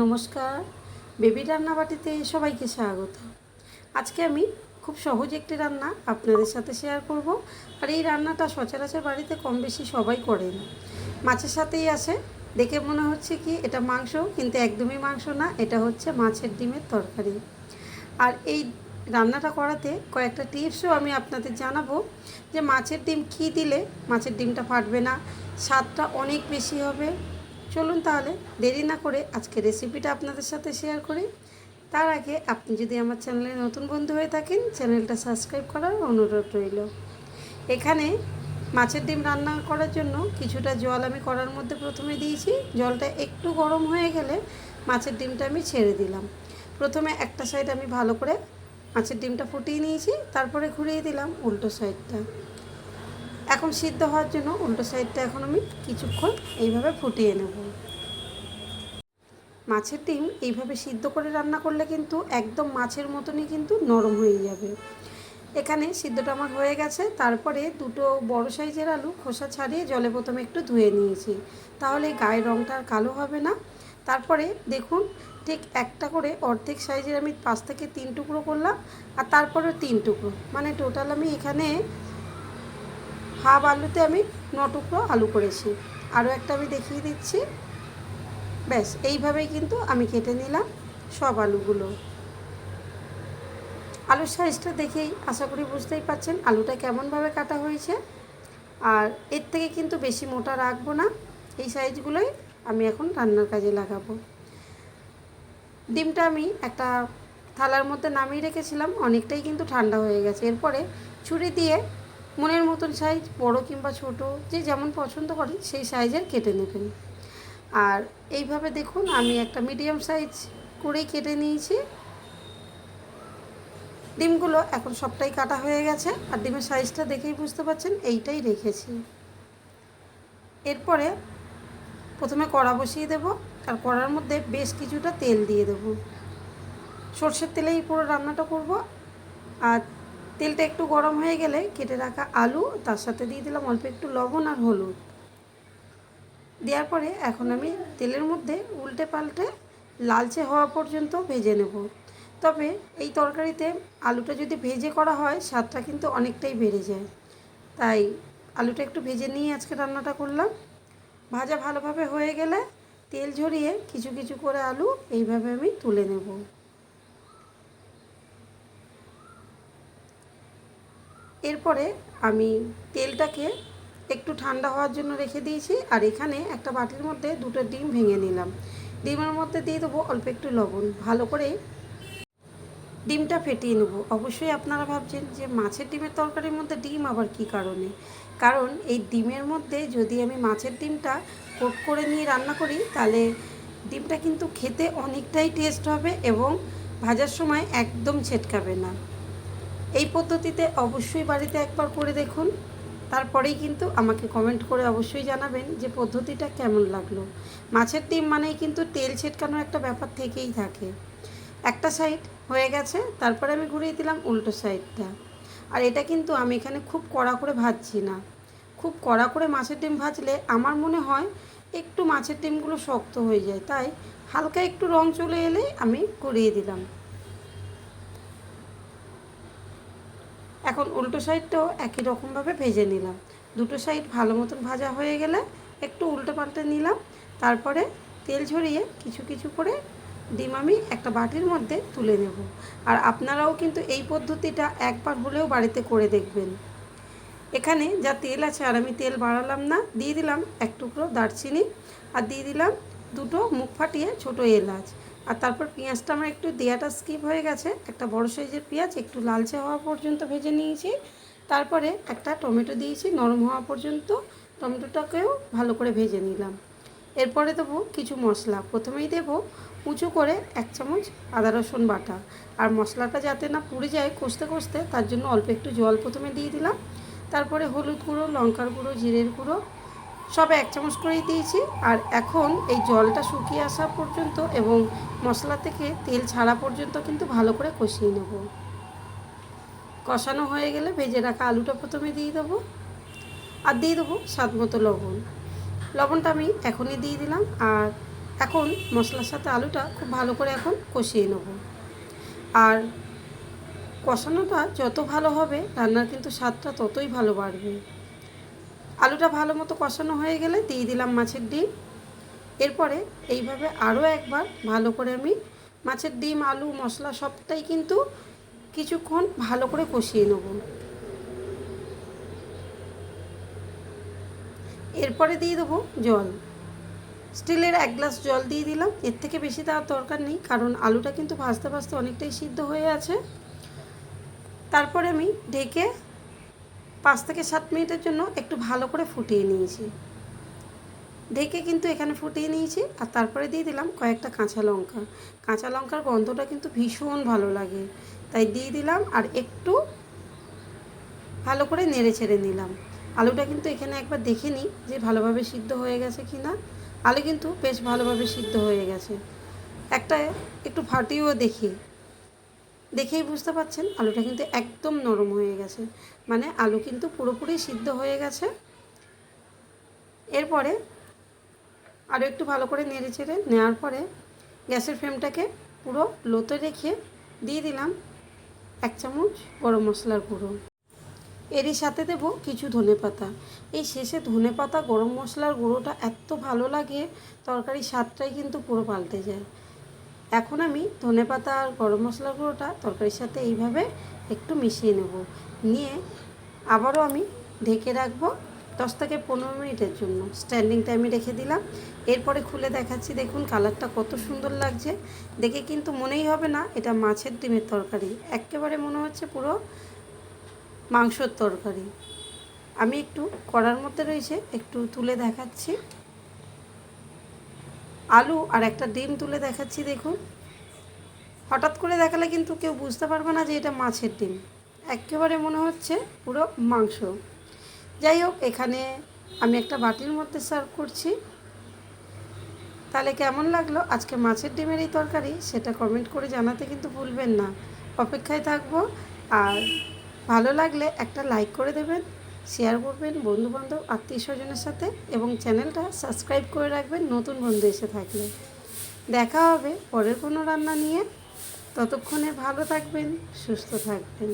নমস্কার। বেবি রান্নাবাটিতে সবাইকে স্বাগত। আজকে আমি খুব সহজ একটি রান্না আপনাদের সাথে শেয়ার করব। আর এই রান্নাটা সচরাচর বাড়িতে কম বেশি সবাই করেন মাছের সাথেই আসে। দেখে মনে হচ্ছে কি এটা মাংস, কিন্তু একদমই মাংস না, এটা হচ্ছে মাছের ডিমের তরকারি। আর এই রান্নাটা করাতে কয়েকটা টিপসও আমি আপনাদের জানাব যে মাছের ডিম কী দিলে মাছের ডিমটা ফাটবে না, স্বাদটা অনেক বেশি হবে চলুন তাহলে দেরি না করে আজকে রেসিপিটা আপনাদের সাথে শেয়ার করি। তার আগে আপনি যদি আমার চ্যানেলে নতুন বন্ধু হয়ে থাকেন চ্যানেলটা সাবস্ক্রাইব করার অনুরোধ রইল। এখানে মাছের ডিম রান্না করার জন্য কিছুটা জল আমি করার মধ্যে প্রথমে দিয়েছি। জলটা একটু গরম হয়ে গেলে মাছের ডিমটা আমি ছেড়ে দিলাম। প্রথমে একটা সাইড আমি ভালো করে মাছের ডিমটা ফুটিয়ে নিয়েছি, তারপরে ঘুরিয়ে দিলাম উল্টো সাইডটা এখন সিদ্ধ হওয়ার জন্য উল্টো সাইডটা এখন আমি কিছুক্ষণ এইভাবে ফুটিয়ে নেব। মাছের ডিম এইভাবে সিদ্ধ করে রান্না করলে কিন্তু একদম মাছের মতনই কিন্তু নরম হয়ে যাবে। এখানে সিদ্ধটা আমার হয়ে গেছে, তারপরে দুটো বড় সাইজের আলু খোসা ছাড়িয়ে জলে প্রথমে একটু ধুয়ে নিয়েছি। তাহলে গায়ের রঙটা আর কালো হবে না। তারপরে দেখুন, ঠিক একটা করে অর্ধেক সাইজের আমি পাঁচ থেকে তিন টুকরো করলাম, আর তারপরে তিন টুকরো। মানে টোটাল আমি এখানে হাফ আলুতে আমি ন টুকরো আলু করেছি। আরও একটা আমি দেখিয়ে দিচ্ছি। ব্যাস, এইভাবেই কিন্তু আমি কেটে নিলাম সব আলুগুলো। আলুর সাইজটা দেখেই আশা করি বুঝতেই পারছেন আলুটা কেমনভাবে কাটা হয়েছে। আর এর থেকে কিন্তু বেশি মোটা রাখব না, এই সাইজগুলোই আমি এখন রান্নার কাজে লাগাবো। ডিমটা আমি একটা থালার মধ্যে নামিয়ে রেখেছিলাম, অনেকটাই কিন্তু ঠান্ডা হয়ে গেছে। এরপরে ছুরি দিয়ে মনের মতন সাইজ বড় কিংবা ছোট, যে যেমন পছন্দ করেন সেই সাইজের কেটে নেবেন। আর এইভাবে দেখুন, আমি একটা মিডিয়াম সাইজ করেই কেটে নিয়েছি। ডিমগুলো এখন সবটাই কাটা হয়ে গেছে, আর ডিমের সাইজটা দেখেই বুঝতে পারছেন, এইটাই রেখেছি। এরপরে প্রথমে কড়া বসিয়ে দেব, আর কড়ার মধ্যে বেশ কিছুটা তেল দিয়ে দেব। সর্ষের তেলেই পুরো রান্নাটা করব, আর তেলটা একটু গরম হয়ে গেলে কেটে রাখা আলু, তার সাথে দিয়ে দিলাম অল্প একটু লবণ আর হলুদ। দেওয়ার পরে এখন আমি তেলের মধ্যে উল্টে পাল্টে লালচে হওয়া পর্যন্ত ভেজে নেব। তবে এই তরকারিতে আলুটা যদি ভেজে করা হয়, স্বাদটা কিন্তু অনেকটাই বেড়ে যায়। তাই আলুটা একটু ভেজে নিয়ে আজকে রান্নাটা করলাম। ভাজা ভালোভাবে হয়ে গেলে তেল ঝরিয়ে কিছু কিছু করে আলু এইভাবে আমি তুলে নেব। এরপরে আমি তেলটাকে একটু ঠান্ডা হওয়ার জন্য রেখে দিয়েছি আর এখানে একটা বাটির মধ্যে দুটো ডিম ভেঙে নিলাম। ডিমের মধ্যে দিয়ে দেবো অল্প একটু লবণ। ভালো করে ডিমটা ফেটিয়ে নেব। অবশ্যই আপনারা ভাবছেন যে মাছের ডিমের তরকারির মধ্যে ডিম আবার কি কারণে? কারণ এই ডিমের মধ্যে যদি আমি মাছের ডিমটা কোট করে নিয়ে রান্না করি, তাহলে ডিমটা কিন্তু খেতে অনেকটাই টেস্ট হবে এবং ভাজার সময় একদম ছেটকাবে না। এই পদ্ধতিতে অবশ্যই বাড়িতে একবার করে দেখুন। তারপরেই কিন্তু আমাকে কমেন্ট করে অবশ্যই জানাবেন যে পদ্ধতিটা কেমন লাগল। মাছের ডিম মানেই কিন্তু তেল ছেটকানো একটা ব্যাপার থেকেই থাকে। একটা সাইড হয়ে গেছে, তারপরে আমি ঘুরিয়ে দিলাম উল্টো সাইডটা আর এটা কিন্তু আমি এখানে খুব কড়া করে ভাজছি না। খুব কড়া করে মাছের ডিম ভাজলে আমার মনে হয় একটু মাছের ডিমগুলো শক্ত হয়ে যায়। তাই হালকা একটু রং চলে এলেই আমি ঘুরিয়ে দিলাম। এখন উল্টো সাইডটাও একই রকমভাবে ভেজে নিলাম। দুটো সাইড ভালো মতন ভাজা হয়ে গেলে একটু উল্টো পাল্টে নিলাম। তারপরে তেল ঝরিয়ে কিছু কিছু করে ডিম আমি একটা বাটির মধ্যে তুলে নেব। আর আপনারাও কিন্তু এই পদ্ধতিটা একবার হলেও বাড়িতে করে দেখবেন। এখানে যা তেল আছে, আর আমি তেল বাড়ালাম না, দিয়ে দিলাম এক টুকরো দারচিনি। আর দিয়ে দিলাম দুটো মুখ ফাটিয়ে ছোটো এলাচ। আর তারপর পেঁয়াজটা আমার একটু দেয়াটা স্কিপ হয়ে গেছে। একটা বড় সাইজের পেঁয়াজ, একটু লালচে হওয়া পর্যন্ত ভেজে নিয়েছি। তারপরে একটা টমেটো দিয়েছি, নরম হওয়া পর্যন্ত টমেটোটাকেও ভালো করে ভেজে নিলাম। এরপরে দেবো কিছু মশলা। প্রথমেই দেব উঁচু করে এক চামচ আদা রসুন বাটা। আর মশলাটা যাতে না পুড়ে যায় কষতে কষতে, তার জন্য অল্প একটু জল প্রথমে দিয়ে দিলাম। তারপরে হলুদ গুঁড়ো, লঙ্কার গুঁড়ো, জিরের গুঁড়ো সব এক চামচ করেই দিয়েছি। আর এখন এই জলটা শুকিয়ে আসা পর্যন্ত এবং মশলা থেকে তেল ছাড়া পর্যন্ত কিন্তু ভালো করে কষিয়ে নেব। কষানো হয়ে গেলে ভেজে রাখা আলুটা প্রথমে দিয়ে দেবো আর দিয়ে দেবো স্বাদ মতো লবণ। লবণটা আমি এখনই দিয়ে দিলাম আর এখন মশলার সাথে আলুটা খুব ভালো করে এখন কষিয়ে নেব। আর কষানোটা যত ভালো হবে, রান্নার কিন্তু স্বাদটা ততই ভালো বাড়বে। আলুটা ভালো মতো কষানো হয়ে গেলে দিয়ে দিলাম মাছের ডিম। এরপরে এইভাবে আরও একবার ভালো করে আমি মাছের ডিম, আলু, মশলা সবটাই কিন্তু কিছুক্ষণ ভালো করে কষিয়ে নেব। এরপরে দিয়ে দেবো জল। স্টিলের এক গ্লাস জল দিয়ে দিলাম। এর থেকে বেশি দেওয়ার দরকার নেই, কারণ আলুটা কিন্তু ভাজতে ভাজতে অনেকটাই সিদ্ধ হয়ে আছে। তারপরে আমি ঢেকে পাঁচ থেকে সাত মিনিটের জন্য একটু ভালো করে ফুটিয়ে নিয়েছি। ঢেকে কিন্তু এখানে ফুটিয়ে নিয়েছি আর তারপরে দিয়ে দিলাম কয়েকটা কাঁচা লঙ্কা। কাঁচা লঙ্কার গন্ধটা কিন্তু ভীষণ ভালো লাগে। তাই দিয়ে দিলাম আর একটু ভালো করে নেড়ে ছেড়ে নিলাম। আলুটা কিন্তু এখানে একবার দেখে নিই যে ভালোভাবে সিদ্ধ হয়ে গেছে কি না আলু কিন্তু বেশ ভালোভাবে সিদ্ধ হয়ে গেছে। একটা একটু ফাটিয়েও দেখি। দেখেই বুঝতে পারছেন, আলুটা কিন্তু একদম নরম হয়ে গেছে। মানে আলু কিন্তু পুরোপুরি সিদ্ধ হয়ে গেছে। এরপরে আরও একটু ভালো করে নেড়ে চেড়ে নেওয়ার পরে গ্যাসের ফ্লেমটাকে পুরো লোতে রেখে দিয়ে দিলাম এক চামচ গরম মশলার গুঁড়ো। এরই সাথে দেবো কিছু ধনে পাতা। এই শেষে ধনে পাতা, গরম মশলার গুঁড়োটা এত ভালো লাগে, তরকারির স্বাদটাই কিন্তু পুরো পাল্টে যায়। এখন আমি ধনে পাতা আর গরম মশলার গুঁড়োটা তরকারির সাথে এইভাবে একটু মিশিয়ে নেব। নিয়ে আবারও আমি ঢেকে রাখব দশ থেকে পনেরো মিনিটের জন্য। স্ট্যান্ডিং টাইমে রেখে দিলাম। এরপরে খুলে দেখাচ্ছি, দেখুন কালারটা কত সুন্দর লাগছে। দেখে কিন্তু মনেই হবে না, এটা মাছের ডিমের তরকারি। একেবারে মনে হচ্ছে পুরো মাংসর তরকারি। আমি একটু কড়ার মধ্যে রয়েছে, একটু তুলে দেখাচ্ছি। আলু আর একটা ডিম তুলে দেখাচ্ছি, দেখুন। হঠাৎ করে দেখালে কিন্তু কেউ বুঝতে পারবে না যে এটা মাছের ডিম। একেবারে মনে হচ্ছে পুরো মাংস। যাই হোক, এখানে আমি একটা বাটির মধ্যে সার্ভ করছি। তাহলে কেমন লাগল? আজকে মাছের ডিমের এই তরকারি, সেটা কমেন্ট করে জানাতে কিন্তু ভুলবেন না। অপেক্ষায় থাকব, আর ভালো লাগলে একটা লাইক করে দেবেন। শেয়ার করবেন বন্ধুবান্ধব আত্মীয় স্বজনের সাথে এবং চ্যানেলটা সাবস্ক্রাইব করে রাখবেন নতুন বন্ধু এসে থাকলে। দেখা হবে পরের কোনো রান্না নিয়ে। ততক্ষণে ভালো থাকবেন, সুস্থ থাকবেন।